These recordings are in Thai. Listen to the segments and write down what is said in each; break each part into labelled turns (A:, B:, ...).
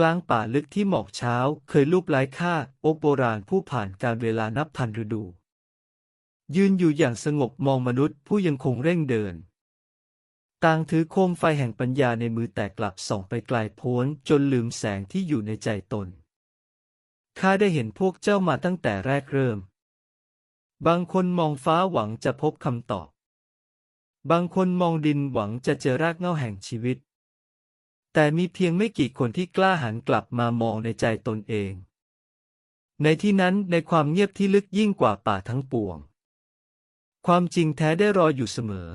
A: กลางป่าลึกที่หมอกเช้า เคยลูบไล้ค่าโอกโบราณผู้ผ่านการเวลานับพันฤดู ยืนอยู่อย่างสงบมองมนุษย์ผู้ยังคงเร่งเดิน ต่างถือโคมไฟแห่งปัญญาในมือแต่กลับส่องไปไกลโพ้นจนลืมแสงที่อยู่ในใจตน ข้าได้เห็นพวกเจ้ามาตั้งแต่แรกเริ่ม บางคนมองฟ้าหวังจะพบคำตอบ บางคนมองดินหวังจะเจอรากเหง้าแห่งชีวิต แต่มีเพียงไม่กี่คนที่กล้าหันกลับมามองในใจตนเอง ในที่นั้นในความเงียบที่ลึกยิ่งกว่าป่าทั้งปวง ความจริงแท้ได้รออยู่เสมอ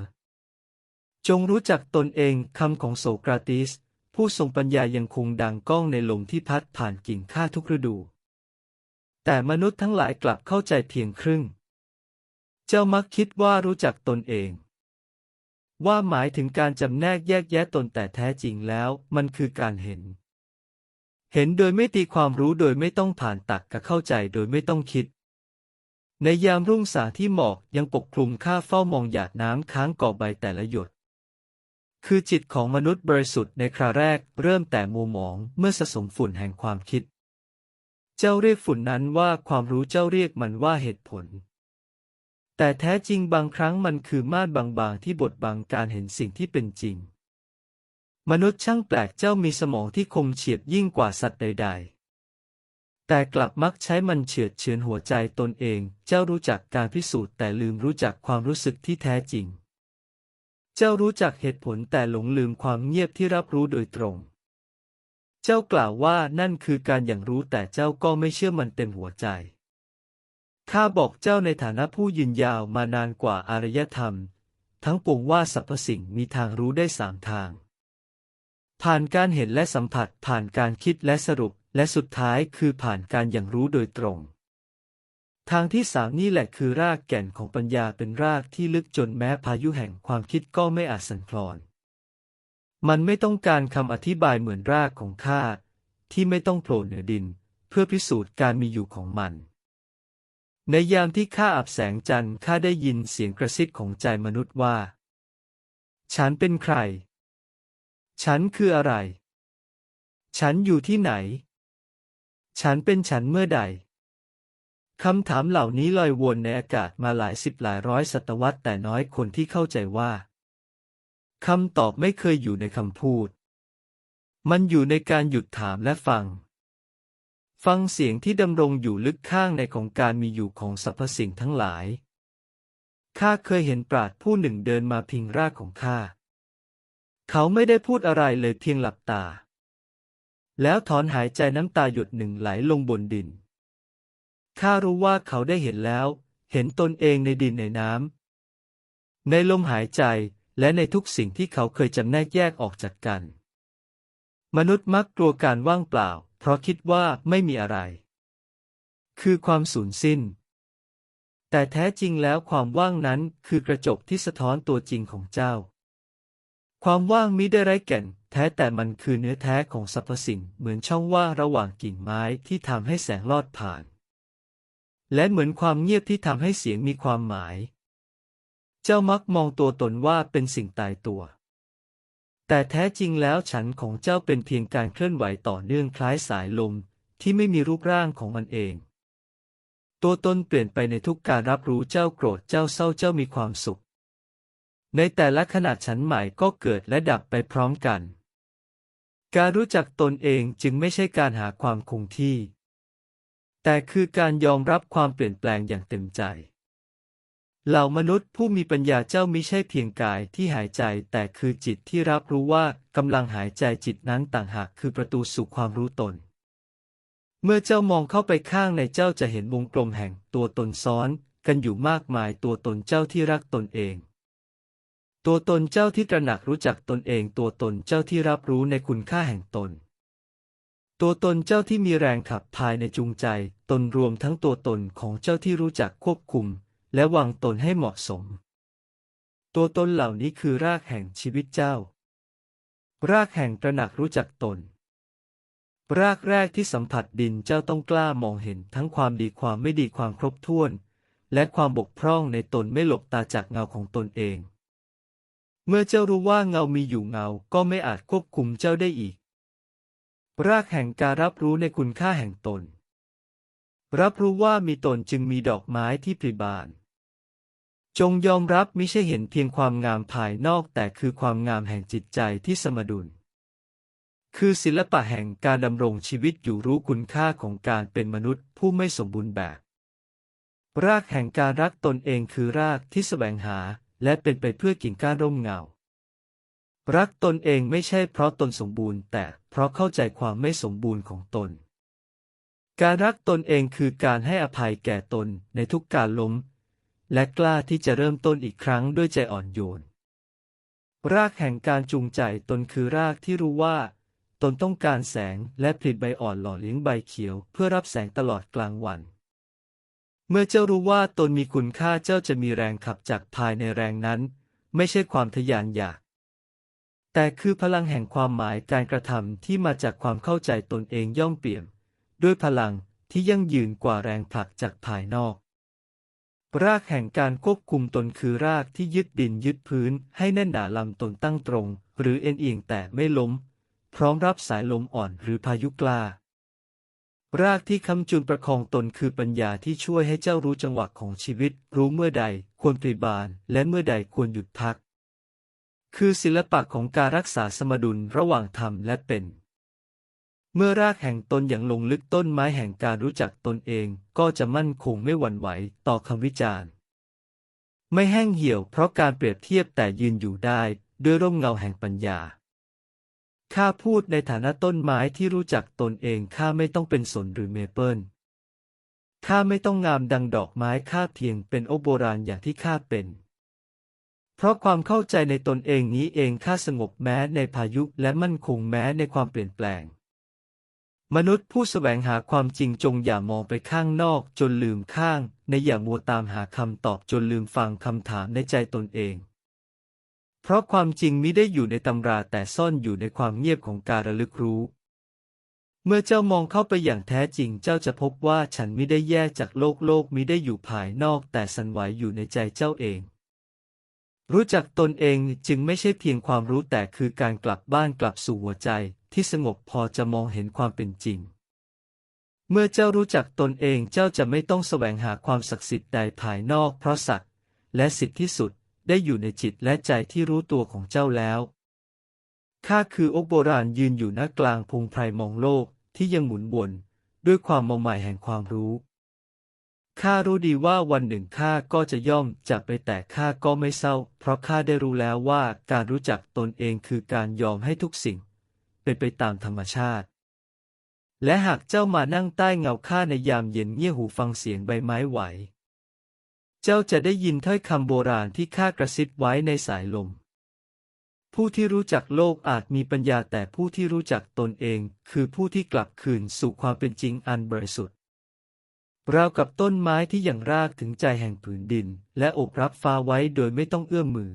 A: จงรู้จักตนเองคำของโสกราติส ผู้ทรงปัญญายังคงดังก้องในลมที่พัดผ่านกิ่งข้าทุกฤดู แต่มนุษย์ทั้งหลายกลับเข้าใจเพียงครึ่ง เจ้ามักคิดว่ารู้จักตนเอง ว่าหมายถึงการจำแนกแยกแยะตนแต่แท้จริงแล้วมันคือการเห็น เห็นโดยไม่ตีความรู้โดยไม่ต้องผ่านตักกะเข้าใจโดยไม่ต้องคิด ในยามรุ่งสางที่หมอกยังปกคลุมข้าเฝ้ามองหยาดน้ำค้างเกาะใบแต่ละหยด คือจิตของมนุษย์บริสุทธิ์ในคราแรกเริ่มแต่มัวหมองเมื่อสะสมฝุ่นแห่งความคิด เจ้าเรียกฝุ่นนั้นว่าความรู้เจ้าเรียกมันว่าเหตุผล แต่แท้จริงบางครั้งมันคือม่านบางๆ ที่บดบังการเห็นสิ่งที่เป็นจริง มนุษย์ช่างแปลกเจ้ามีสมองที่คมเฉียบยิ่งกว่าสัตว์ใด ๆ แต่กลับมักใช้มันเฉือดเฉือนหัวใจตนเอง เจ้ารู้จักการพิสูจน์แต่ลืมรู้จักความรู้สึกที่แท้จริง เจ้ารู้จักเหตุผลแต่หลงลืมความเงียบที่รับรู้โดยตรง เจ้ากล่าวว่านั่นคือการอย่างรู้แต่เจ้าก็ไม่เชื่อมันเต็มหัวใจ ข้าบอกเจ้าในฐานะผู้ยืนยาวมานานกว่าอารยธรรม ทั้งปวงว่าสรรพสิ่งมีทางรู้ได้สามทาง ผ่านการเห็นและสัมผัสผ่านการคิดและสรุปและสุดท้ายคือผ่านการอย่างรู้โดยตรง ทางที่สามนี่แหละคือรากแก่นของปัญญาเป็นรากที่ลึกจนแม้พายุแห่งความคิดก็ไม่อาจสั่นคลอน มันไม่ต้องการคำอธิบายเหมือนรากของข้าที่ไม่ต้องโผล่เหนือดิน เพื่อพิสูจน์การมีอยู่ของมัน ในยามที่ข้าอับแสงจันทร์ข้าได้ยินเสียงกระซิบของใจมนุษย์ว่า ฉันเป็นใคร ฉันคืออะไร ฉันอยู่ที่ไหน ฉันเป็นฉันเมื่อใดคำถามเหล่านี้ลอยวนในอากาศมาหลายสิบหลายร้อยศตวรรษแต่น้อยคนที่เข้าใจว่าคำตอบไม่เคยอยู่ในคำพูด มันอยู่ในการหยุดถามและฟัง ฟังเสียงที่ดำรงอยู่ลึกข้างในของการมีอยู่ของสรรพสิ่งทั้งหลาย ข้าเคยเห็นปราดผู้หนึ่งเดินมาพิงรากของข้า เขาไม่ได้พูดอะไรเลยเพียงหลับตา แล้วถอนหายใจน้ำตาหยดหนึ่งไหลลงบนดิน ข้ารู้ว่าเขาได้เห็นแล้ว เห็นตนเองในดินในน้ำ ในลมหายใจและในทุกสิ่งที่เขาเคยจำแนกแยกออกจากกัน มนุษย์มักกลัวการว่างเปล่า ราะคิดว่าไม่มีอะไร คือความสูญสิ้น แต่แท้จริงแล้วความว่างนั้นคือกระจกที่สะท้อนตัวจริงของเจ้า ความว่างมิได้ไร้แก่น แท้แต่มันคือเนื้อแท้ของสรรพสิ่งเหมือนช่องว่างระหว่างกิ่งไม้ที่ทำให้แสงลอดผ่าน และเหมือนความเงียบที่ทำให้เสียงมีความหมาย เจ้ามักมองตัวตนว่าเป็นสิ่งตายตัว แต่แท้จริงแล้วฉันของเจ้าเป็นเพียงการเคลื่อนไหวต่อเนื่องคล้ายสายลม ที่ไม่มีรูปร่างของมันเอง ตัวตนเปลี่ยนไปในทุกการรับรู้เจ้าโกรธเจ้าเศร้าเจ้ามีความสุข ในแต่ละขณะฉันใหม่ก็เกิดและดับไปพร้อมกัน การรู้จักตนเองจึงไม่ใช่การหาความคงที่ แต่คือการยอมรับความเปลี่ยนแปลงอย่างเต็มใจ เหล่ามนุษย์ผู้มีปัญญาเจ้ามิใช่เพียงกายที่หายใจแต่คือจิตที่รับรู้ว่ากำลังหายใจจิตนั้นต่างหากคือประตูสู่ความรู้ตน เมื่อเจ้ามองเข้าไปข้างในเจ้าจะเห็นวงกลมแห่งตัวตนซ้อนกันอยู่มากมายตัวตนเจ้าที่รักตนเอง ตัวตนเจ้าที่ตระหนักรู้จักตนเอง ตัวตนเจ้าที่รับรู้ในคุณค่าแห่งตน ตัวตนเจ้าที่มีแรงขับภายในจูงใจ ตนรวมทั้งตัวตนของเจ้าที่รู้จักควบคุม และวางตนให้เหมาะสม ตัวตนเหล่านี้คือรากแห่งชีวิตเจ้า รากแห่งตระหนักรู้จักตน รากแรกที่สัมผัสดินเจ้าต้องกล้ามองเห็นทั้งความดีความไม่ดีความครบถ้วน และความบกพร่องในตนไม่หลบตาจากเงาของตนเอง เมื่อเจ้ารู้ว่าเงามีอยู่เงาก็ไม่อาจควบคุมเจ้าได้อีก รากแห่งการรับรู้ในคุณค่าแห่งตนรับรู้ว่ามีตนจึงมีดอกไม้ที่ปริบาน จงยอมรับม่ใช่เห็นเพียงความงามภายนอกแต่คือความงามแห่งจิตใจที่สมดุล คือศิลปะแห่งการดำรงชีวิตอยู่รู้คุณค่าของการเป็นมนุษย์ผู้ไม่สมบูรณ์แบบ รากแห่งการรักตนเองคือรากที่สแสวงหาและเป็นไปเพื่อกิ่งก้านร่มเงา รักตนเองไม่ใช่เพราะตนสมบูรณ์ แต่เพราะเข้าใจความไม่สมบูรณ์ของตน การรักตนเองคือการให้อภัยแก่ตนในทุกการล้ม และกล้าที่จะเริ่มต้นอีกครั้งด้วยใจอ่อนโยน รากแห่งการจูงใจตนคือรากที่รู้ว่า ตนต้องการแสงและผลิตใบอ่อนหล่อเลี้ยงใบเขียวเพื่อรับแสงตลอดกลางวัน เมื่อเจ้ารู้ว่าตนมีคุณค่าเจ้าจะมีแรงขับจากภายในแรงนั้น ไม่ใช่ความทะยานอยาก แต่คือพลังแห่งความหมายการกระทำที่มาจากความเข้าใจตนเองย่อมเปี่ยม ด้วยพลังที่ยั่งยืนกว่าแรงผลักจากภายนอก รากแห่งการควบคุมตนคือรากที่ยึดดินยึดพื้น ให้แน่นหนาลำตนตั้งตรง หรือเอ็นเอียงแต่ไม่ล้ม พร้อมรับสายลมอ่อนหรือพายุกล้ารากที่คำจุนประคองตนคือปัญญาที่ช่วยให้เจ้ารู้จังหวะของชีวิต รู้เมื่อใดควรปริบานและเมื่อใดควรหยุดพัก คือศิลปะของการรักษาสมดุลระหว่างธรรมและเป็น เมื่อรากแห่งตนอย่างลงลึกต้นไม้แห่งการรู้จักตนเองก็จะมั่นคงไม่หวั่นไหวต่อคำวิจารณ์ ไม่แห้งเหี่ยวเพราะการเปรียบเทียบแต่ยืนอยู่ได้ด้วยร่มเงาแห่งปัญญา ข้าพูดในฐานะต้นไม้ที่รู้จักตนเองข้าไม่ต้องเป็นสนหรือเมเปิลข้าไม่ต้องงามดังดอกไม้ข้าเพียงเป็นโอโบราณอย่างที่ข้าเป็น เพราะความเข้าใจในตนเองนี้เองข้าสงบแม้ในพายุและมั่นคงแม้ในความเปลี่ยนแปลง มนุษย์ผู้แสวงหาความจริงจงอย่ามองไปข้างนอกจนลืมข้าง ในอย่ามัวตามหาคำตอบจนลืมฟังคำถามในใจตนเอง เพราะความจริงมิได้อยู่ในตำราแต่ซ่อนอยู่ในความเงียบของการระลึกรู้ เมื่อเจ้ามองเข้าไปอย่างแท้จริงเจ้าจะพบว่าฉันมิได้แยกจากโลกโลกมิได้อยู่ภายนอกแต่สันไหวอยู่ในใจเจ้าเอง รู้จักตนเองจึงไม่ใช่เพียงความรู้แต่คือการกลับบ้านกลับสู่หัวใจ ที่สงบพอจะมองเห็นความเป็นจริง เมื่อเจ้ารู้จักตนเองเจ้าจะไม่ต้องแสวงหาความศักดิ์สิทธิ์ใดภายนอกเพราะสัตว์และสิทธิที่สุดได้อยู่ในจิตและใจที่รู้ตัวของเจ้าแล้วข้าคืออกโบราณยืนอยู่ณกลางพงไพรมองโลกที่ยังหมุนวนด้วยความมองใหม่แห่งความรู้ข้ารู้ดีว่าวันหนึ่งข้าก็จะย่อมจากไปแต่ข้าก็ไม่เศร้า เพราะข้าได้รู้แล้วว่าการรู้จักตนเองคือการยอมให้ทุกสิ่ง เป็นไปตามธรรมชาติ และหากเจ้ามานั่งใต้เงาข้าในยามเย็นเงี่ยหูฟังเสียงใบไม้ไหว เจ้าจะได้ยินถ้อยคำโบราณที่ข้ากระซิบไว้ในสายลม ผู้ที่รู้จักโลกอาจมีปัญญาแต่ผู้ที่รู้จักตนเอง คือผู้ที่กลับคืนสู่ความเป็นจริงอันบริสุทธิ์ราวกับต้นไม้ที่ย่างรากถึงใจแห่งผืนดิน และอบรับฟ้าไว้โดยไม่ต้องเอื้อมมือ